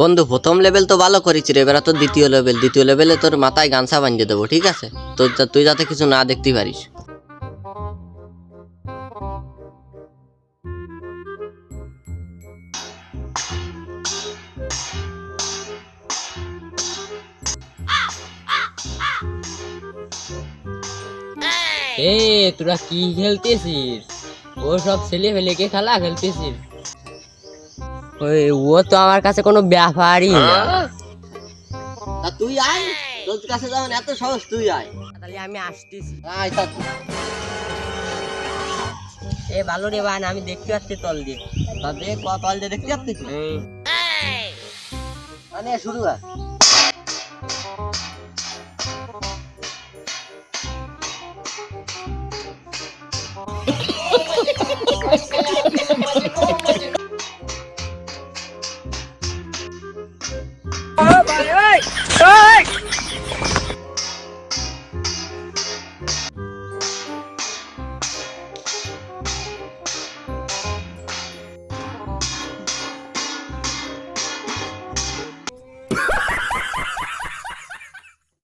বন্ধু, প্রথম লেভেল তো ভালো করেছি রে, এবার তোর দ্বিতীয় লেভেল দ্বিতীয় লেভেলে তোর মাথায় গামছা বাঁধিয়ে দেবো, ঠিক আছে? তো তুই যাতে কিছু না দেখতে পারিস। এ তোরা কি খেলতেছিস? ও সব ছেলে ফেলেকে খেলা খেলতেছিস। ওই ও তো আমার কাছে কোনো ব্যাপারই না। তা তুই আয় তোর কাছে যাবেন এত সহজ তুই আয়। তাহলে আমি আসতেছি। আয় তা এ ভালো রে বান আমি দেখতে পাচ্ছি তল দিয়ে। তবে কত তল দিয়ে দেখতে পাচ্ছি মানে শুরু ભાઈ